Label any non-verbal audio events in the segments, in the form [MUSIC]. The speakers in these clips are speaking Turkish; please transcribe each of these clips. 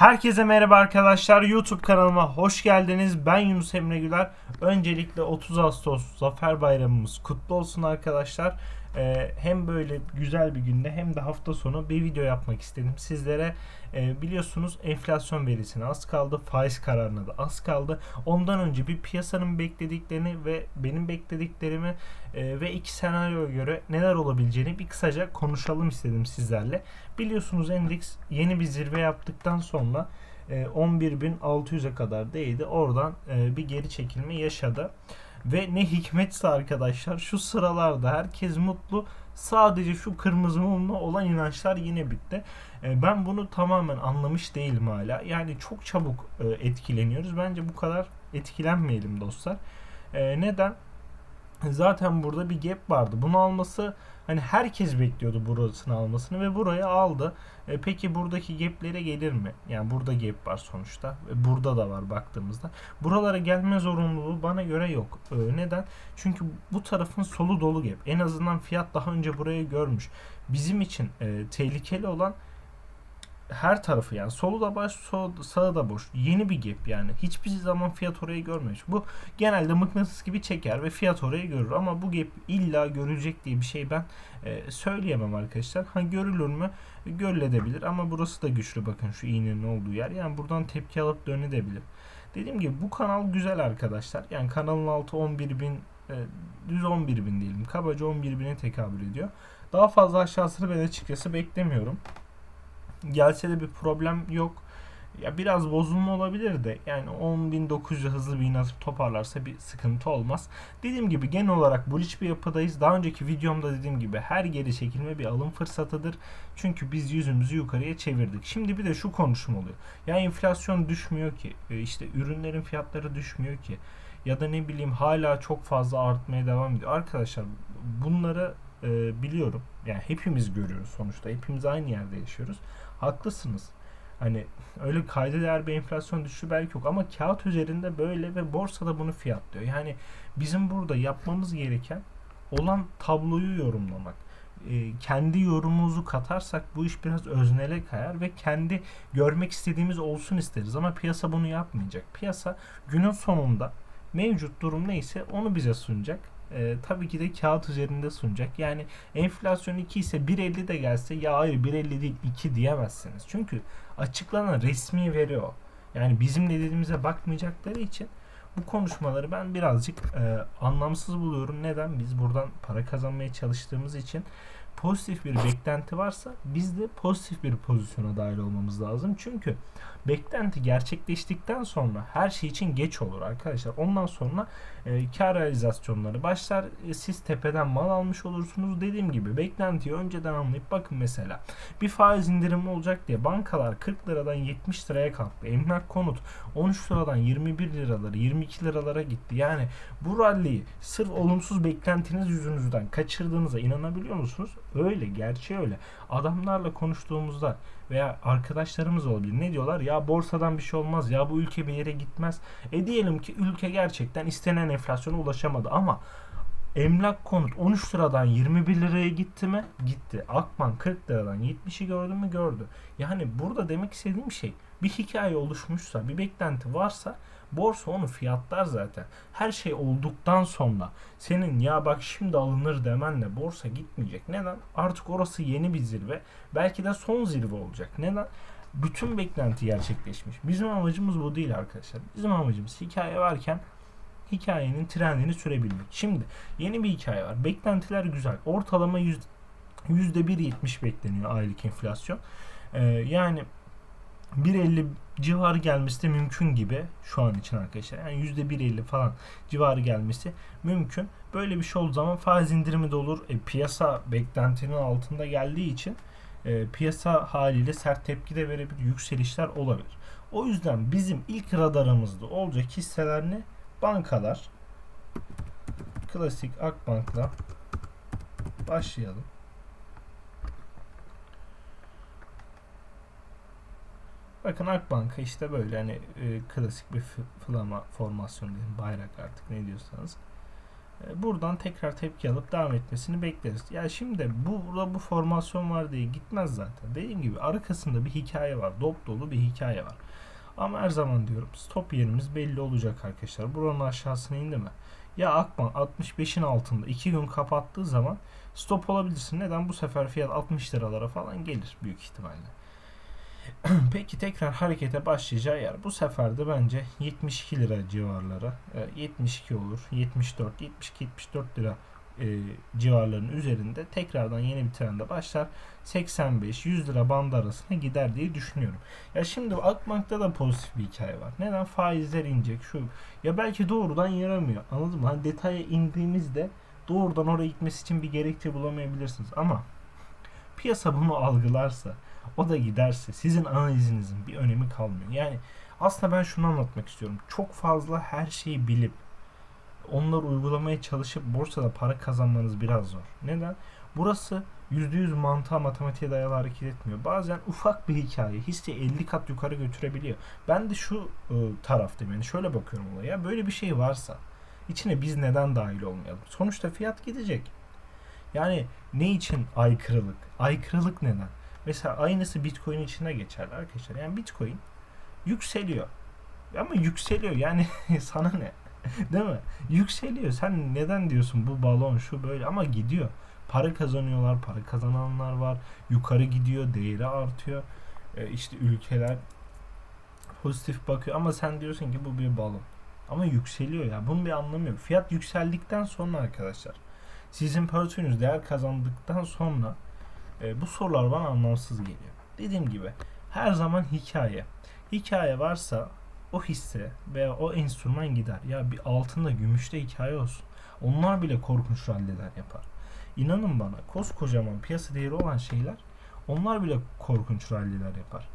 Herkese merhaba arkadaşlar. YouTube kanalıma hoş geldiniz. Ben Yunus Emre Güler. Öncelikle 30 Ağustos Zafer Bayramımız kutlu olsun arkadaşlar. Ee, hem böyle güzel bir günde hem de hafta sonu bir video yapmak istedim sizlere. Ee, biliyorsunuz enflasyon verisine az kaldı. Faiz kararına da az kaldı. Ondan önce bir piyasanın beklediklerini ve benim beklediklerimi e, ve iki senaryoya göre neler olabileceğini bir kısaca konuşalım istedim sizlerle. Biliyorsunuz endeks yeni bir zirve yaptıktan sonra e, 11.600'e kadar değdi. Oradan e, bir geri çekilme yaşadı. Ve ne hikmetse arkadaşlar şu sıralarda herkes mutlu. Sadece şu kırmızı mumla olan inançlar yine bitti. E, ben bunu tamamen anlamış değilim hala. Yani çok çabuk e, etkileniyoruz. Bence bu kadar etkilenmeyelim dostlar. E, neden? Zaten burada bir gap vardı. Bunu alması hani herkes bekliyordu burasını almasını ve burayı aldı. E, peki buradaki gaplere gelir mi? Yani burada gap var sonuçta. Ve burada da var baktığımızda. Buralara gelme zorunluluğu bana göre yok. E, neden? Çünkü bu tarafın solu dolu gap. En azından fiyat daha önce burayı görmüş. Bizim için e, tehlikeli olan her tarafı yani solu da baş sol, sağı da boş. Yeni bir gap yani. Hiçbir zaman fiyat orayı görmemiş. Bu genelde mıknatıs gibi çeker ve fiyat orayı görür. Ama bu gap illa görülecek diye bir şey ben e, söyleyemem arkadaşlar. Ha görülür mü? Görülebilir ama burası da güçlü bakın şu iğnenin olduğu yer. Yani buradan tepki alıp dönebilir. Dediğim gibi bu kanal güzel arkadaşlar. Yani kanalın altı 11 bin e, düz 11 bin diyelim. Kabaca 11 bine tekabül ediyor. Daha fazla aşağısını ben açıkçası beklemiyorum gelse de bir problem yok. Ya biraz bozulma olabilir de yani 10.900 hızlı bir iğne atıp toparlarsa bir sıkıntı olmaz. Dediğim gibi genel olarak bullish bir yapıdayız. Daha önceki videomda dediğim gibi her geri çekilme bir alım fırsatıdır. Çünkü biz yüzümüzü yukarıya çevirdik. Şimdi bir de şu konuşum oluyor. Ya enflasyon düşmüyor ki. E, işte ürünlerin fiyatları düşmüyor ki. Ya da ne bileyim hala çok fazla artmaya devam ediyor. Arkadaşlar bunları e, biliyorum. Yani hepimiz görüyoruz sonuçta. Hepimiz aynı yerde yaşıyoruz. Haklısınız. Hani öyle kayda değer bir enflasyon düşüşü belki yok ama kağıt üzerinde böyle ve borsada bunu fiyatlıyor. Yani bizim burada yapmamız gereken olan tabloyu yorumlamak. E, kendi yorumumuzu katarsak bu iş biraz öznele kayar ve kendi görmek istediğimiz olsun isteriz ama piyasa bunu yapmayacak. Piyasa günün sonunda mevcut durum neyse onu bize sunacak e, tabii ki de kağıt üzerinde sunacak. Yani enflasyon 2 ise 1.50 de gelse ya hayır 1.50 değil 2 diyemezsiniz. Çünkü açıklanan resmi veri o. Yani bizim dediğimize bakmayacakları için bu konuşmaları ben birazcık e, anlamsız buluyorum. Neden? Biz buradan para kazanmaya çalıştığımız için pozitif bir beklenti varsa biz de pozitif bir pozisyona dahil olmamız lazım. Çünkü beklenti gerçekleştikten sonra her şey için geç olur arkadaşlar. Ondan sonra e, kar realizasyonları başlar. E, siz tepeden mal almış olursunuz. Dediğim gibi beklentiyi önceden anlayıp bakın mesela bir faiz indirimi olacak diye bankalar 40 liradan 70 liraya kalktı. Emlak konut 13 liradan 21 liralara 22 liralara gitti. Yani bu ralliyi sırf olumsuz beklentiniz yüzünüzden kaçırdığınıza inanabiliyor musunuz? Öyle, gerçeği öyle. Adamlarla konuştuğumuzda veya arkadaşlarımız olabilir. Ne diyorlar? Ya borsadan bir şey olmaz. Ya bu ülke bir yere gitmez. E diyelim ki ülke gerçekten istenen enflasyona ulaşamadı ama emlak konut 13 liradan 21 liraya gitti mi? Gitti. Akbank 40 liradan 70'i gördü mü? Gördü. Yani burada demek istediğim şey bir hikaye oluşmuşsa, bir beklenti varsa borsa onu fiyatlar zaten. Her şey olduktan sonra senin ya bak şimdi alınır demenle borsa gitmeyecek. Neden? Artık orası yeni bir zirve. Belki de son zirve olacak. Neden? Bütün beklenti gerçekleşmiş. Bizim amacımız bu değil arkadaşlar. Bizim amacımız hikaye varken hikayenin trendini sürebilmek. Şimdi yeni bir hikaye var. Beklentiler güzel. Ortalama yüzde 1.70 bekleniyor aylık enflasyon. Ee, yani 1.50 civarı gelmesi de mümkün gibi şu an için arkadaşlar. Yani %1.50 falan civarı gelmesi mümkün. Böyle bir şey olduğu zaman faiz indirimi de olur. E, piyasa beklentinin altında geldiği için e, piyasa haliyle sert tepki de verebilir. Yükselişler olabilir. O yüzden bizim ilk radarımızda olacak hisseler ne? Bankalar. Klasik Akbank'la başlayalım. Bakın Akbank'a işte böyle hani e, klasik bir flama formasyon diyelim bayrak artık ne diyorsanız. E, Buradan tekrar tepki alıp devam etmesini bekleriz. Ya şimdi bu burada bu formasyon var diye gitmez zaten. Dediğim gibi arkasında bir hikaye var. Dop dolu bir hikaye var. Ama her zaman diyorum stop yerimiz belli olacak arkadaşlar. Buranın aşağısına indi mi? Ya Akban 65'in altında 2 gün kapattığı zaman stop olabilirsin. Neden? Bu sefer fiyat 60 liralara falan gelir büyük ihtimalle. [CLEARS THROAT] Peki tekrar harekete başlayacağı yer. Bu sefer de bence 72 lira civarları. e, 72 olur. 74, 72, 74 lira e, civarlarının üzerinde tekrardan yeni bir trende başlar. 85-100 lira bandı arasına gider diye düşünüyorum. Ya şimdi Akbank'ta da pozitif bir hikaye var. Neden? Faizler inecek şu. Ya belki doğrudan yaramıyor. Anladın mı? Hani detaya indiğimizde doğrudan oraya gitmesi için bir gerekçe bulamayabilirsiniz. Ama piyasa bunu algılarsa o da giderse sizin analizinizin bir önemi kalmıyor. Yani aslında ben şunu anlatmak istiyorum. Çok fazla her şeyi bilip onları uygulamaya çalışıp borsada para kazanmanız biraz zor. Neden? Burası %100 mantığa matematiğe dayalı hareket etmiyor. Bazen ufak bir hikaye hisseyi 50 kat yukarı götürebiliyor. Ben de şu e, taraftayım yani şöyle bakıyorum olaya. Böyle bir şey varsa içine biz neden dahil olmayalım? Sonuçta fiyat gidecek. Yani ne için aykırılık? Aykırılık neden? Mesela aynısı Bitcoin içinde geçerli arkadaşlar. Yani Bitcoin yükseliyor. Ama yükseliyor yani [LAUGHS] sana ne? [LAUGHS] Değil mi? Yükseliyor. Sen neden diyorsun bu balon şu böyle ama gidiyor. Para kazanıyorlar, para kazananlar var. Yukarı gidiyor, değeri artıyor. Ee, işte ülkeler pozitif bakıyor ama sen diyorsun ki bu bir balon. Ama yükseliyor ya. Bunun bir anlamı yok. Fiyat yükseldikten sonra arkadaşlar sizin portföyünüz değer kazandıktan sonra e, bu sorular bana anlamsız geliyor. Dediğim gibi her zaman hikaye. Hikaye varsa o hisse veya o enstrüman gider. Ya bir altında gümüşte hikaye olsun. Onlar bile korkunç ralliler yapar. İnanın bana koskocaman piyasa değeri olan şeyler onlar bile korkunç ralliler yapar.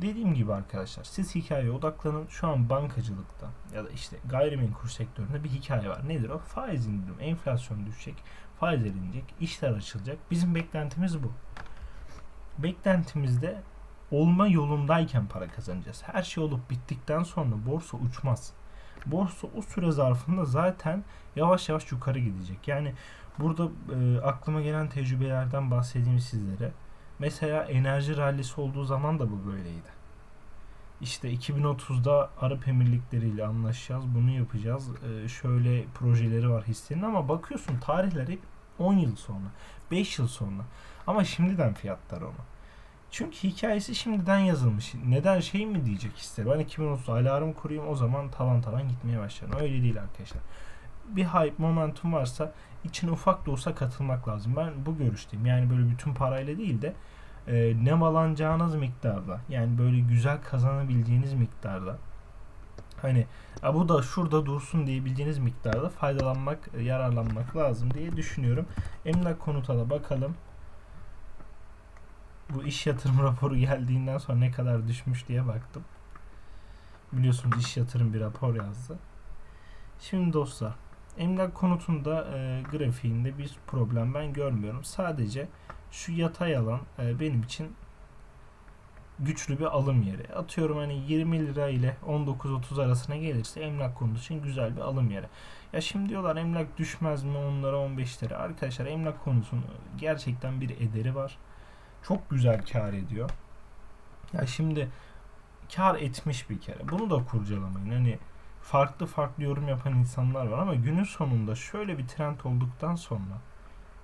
Dediğim gibi arkadaşlar siz hikayeye odaklanın. Şu an bankacılıkta ya da işte gayrimenkul sektöründe bir hikaye var. Nedir o? Faiz indirim, enflasyon düşecek, faizler inecek, işler açılacak. Bizim beklentimiz bu. Beklentimizde olma yolundayken para kazanacağız. Her şey olup bittikten sonra borsa uçmaz. Borsa o süre zarfında zaten yavaş yavaş yukarı gidecek. Yani burada e, aklıma gelen tecrübelerden bahsedeyim sizlere. Mesela enerji rallisi olduğu zaman da bu böyleydi. İşte 2030'da Arap Emirlikleri ile anlaşacağız, bunu yapacağız. Ee, şöyle projeleri var hissenin ama bakıyorsun tarihler hep 10 yıl sonra, 5 yıl sonra. Ama şimdiden fiyatlar onu. Çünkü hikayesi şimdiden yazılmış. Neden şey mi diyecek hisse? Ben 2030 alarm kurayım o zaman tavan tavan gitmeye başlarım. Öyle değil arkadaşlar. Bir hype momentum varsa içine ufak da olsa katılmak lazım. Ben bu görüşteyim. Yani böyle bütün parayla değil de e, nemalanacağınız miktarda yani böyle güzel kazanabileceğiniz miktarda hani ya bu da şurada dursun diyebileceğiniz miktarda faydalanmak, e, yararlanmak lazım diye düşünüyorum. Emlak konuta da bakalım. Bu iş yatırım [LAUGHS] raporu geldiğinden sonra ne kadar düşmüş diye baktım. Biliyorsunuz iş yatırım bir rapor yazdı. Şimdi dostlar emlak konutunda e, grafiğinde bir problem ben görmüyorum. Sadece şu yatay alan e, benim için güçlü bir alım yeri. Atıyorum hani 20 lira ile 19-30 arasına gelirse emlak konusu için güzel bir alım yeri. Ya şimdi diyorlar emlak düşmez mi onlara 15 lira. Arkadaşlar emlak konusunun gerçekten bir ederi var. Çok güzel kar ediyor. Ya şimdi kar etmiş bir kere. Bunu da kurcalamayın. Hani farklı farklı yorum yapan insanlar var ama günün sonunda şöyle bir trend olduktan sonra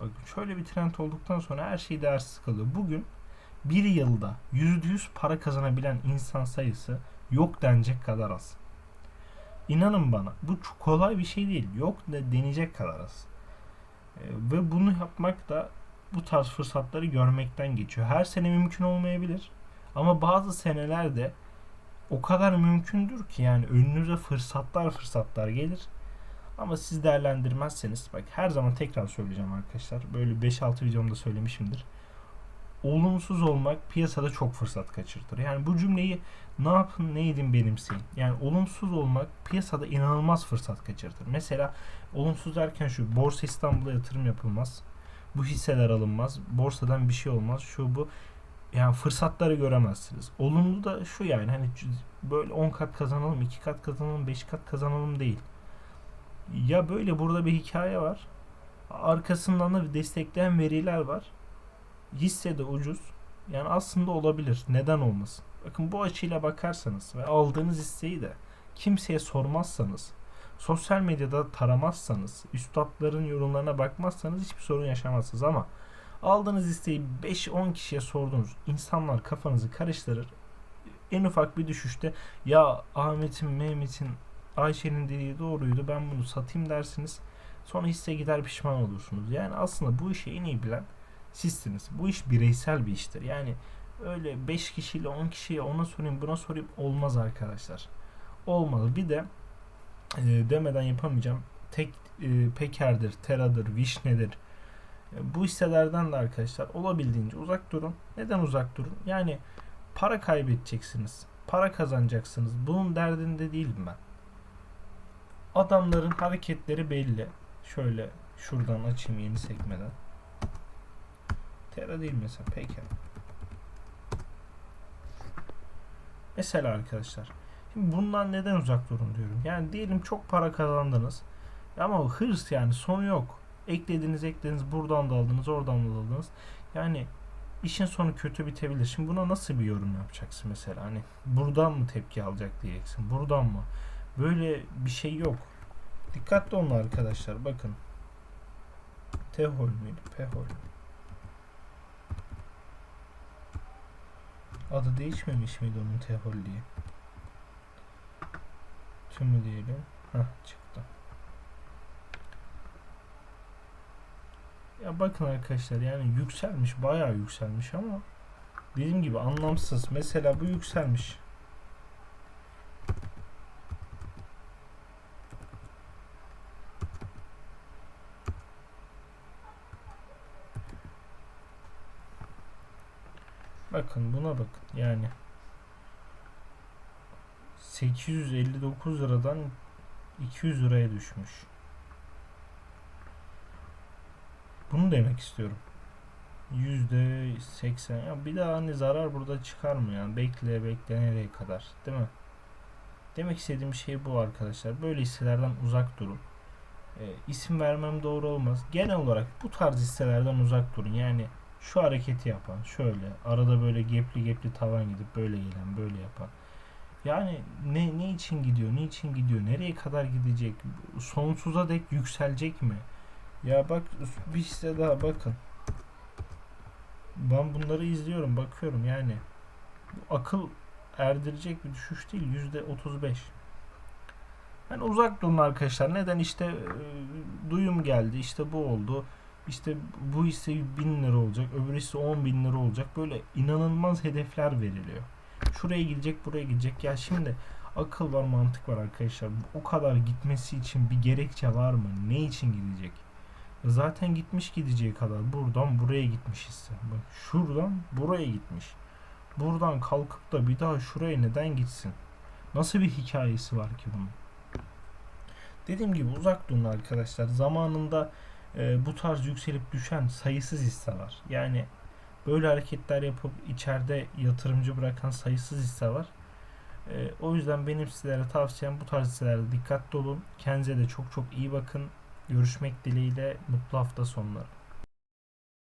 Bakın şöyle bir trend olduktan sonra her şey değersiz kalıyor. Bugün bir yılda %100 para kazanabilen insan sayısı yok denecek kadar az. İnanın bana bu çok kolay bir şey değil. Yok de deneyecek kadar az. E, ve bunu yapmak da bu tarz fırsatları görmekten geçiyor. Her sene mümkün olmayabilir. Ama bazı senelerde o kadar mümkündür ki yani önünüze fırsatlar fırsatlar gelir ama siz değerlendirmezseniz bak her zaman tekrar söyleyeceğim arkadaşlar. Böyle 5-6 videomda söylemişimdir. Olumsuz olmak piyasada çok fırsat kaçırtır. Yani bu cümleyi ne yapın ne edin benimseyin. Yani olumsuz olmak piyasada inanılmaz fırsat kaçırtır. Mesela olumsuz derken şu Borsa İstanbul'a yatırım yapılmaz. Bu hisseler alınmaz. Borsadan bir şey olmaz. Şu bu yani fırsatları göremezsiniz. Olumlu da şu yani hani böyle 10 kat kazanalım, 2 kat kazanalım, 5 kat kazanalım değil Ya böyle burada bir hikaye var. Arkasından da destekleyen veriler var. Hisse de ucuz. Yani aslında olabilir. Neden olmasın? Bakın bu açıyla bakarsanız ve aldığınız hisseyi de kimseye sormazsanız, sosyal medyada taramazsanız, üstadların yorumlarına bakmazsanız hiçbir sorun yaşamazsınız ama aldığınız hisseyi 5-10 kişiye sordunuz. İnsanlar kafanızı karıştırır. En ufak bir düşüşte ya Ahmet'in, Mehmet'in, Ayşe'nin dediği doğruydu ben bunu satayım dersiniz. Sonra hisse gider pişman olursunuz. Yani aslında bu işi en iyi bilen sizsiniz. Bu iş bireysel bir iştir. Yani öyle 5 kişiyle 10 kişiye ona sorayım buna sorayım olmaz arkadaşlar. Olmalı. Bir de e, demeden yapamayacağım. Tek e, Peker'dir, Tera'dır, Vişne'dir. E, bu hisselerden de arkadaşlar olabildiğince uzak durun. Neden uzak durun? Yani para kaybedeceksiniz. Para kazanacaksınız. Bunun derdinde değilim ben. Adamların hareketleri belli. Şöyle şuradan açayım yeni sekmeden. Tera değil mesela Peker. Mesela arkadaşlar. Şimdi bundan neden uzak durun diyorum. Yani diyelim çok para kazandınız. Ama hırs yani sonu yok. Eklediniz eklediniz buradan da aldınız oradan da aldınız. Yani işin sonu kötü bitebilir. Şimdi buna nasıl bir yorum yapacaksın mesela? Hani buradan mı tepki alacak diyeceksin. Buradan mı? Böyle bir şey yok. Dikkatli olun arkadaşlar. Bakın. Tehol müydü? Pehol. Adı değişmemiş miydi onun Tehol diye? Tümü diyelim. Hah çıktı. Ya bakın arkadaşlar yani yükselmiş bayağı yükselmiş ama dediğim gibi anlamsız. Mesela bu yükselmiş. Bakın buna bakın yani 859 liradan 200 liraya düşmüş. Bunu demek istiyorum. Yüzde seksen. Ya bir daha hani zarar burada çıkar mı yani? Bekle bekle nereye kadar? Değil mi? Demek istediğim şey bu arkadaşlar. Böyle hisselerden uzak durun. E, isim vermem doğru olmaz. Genel olarak bu tarz hisselerden uzak durun. Yani şu hareketi yapan, şöyle arada böyle gepli gepli tavan gidip böyle gelen, böyle yapan. Yani ne ne için gidiyor, ne için gidiyor, nereye kadar gidecek, sonsuza dek yükselecek mi? Ya bak bir hisse daha bakın. Ben bunları izliyorum, bakıyorum yani. Bu akıl erdirecek bir düşüş değil, yüzde 35. Yani uzak durun arkadaşlar. Neden işte e, duyum geldi, işte bu oldu. İşte bu hisse 1000 lira olacak, öbür hisse 10 bin lira olacak. Böyle inanılmaz hedefler veriliyor. Şuraya gidecek, buraya gidecek. Ya şimdi akıl var, mantık var arkadaşlar. O kadar gitmesi için bir gerekçe var mı? Ne için gidecek? Zaten gitmiş gideceği kadar. Buradan buraya gitmiş hisse. Bak şuradan buraya gitmiş. Buradan kalkıp da bir daha şuraya neden gitsin? Nasıl bir hikayesi var ki bunun? Dediğim gibi uzak durun arkadaşlar. Zamanında e, bu tarz yükselip düşen sayısız hisse var. Yani böyle hareketler yapıp içeride yatırımcı bırakan sayısız hisse var. E, o yüzden benim sizlere tavsiyem bu tarz hisselerde dikkatli olun. Kendinize de çok çok iyi bakın. Görüşmek dileğiyle mutlu hafta sonları.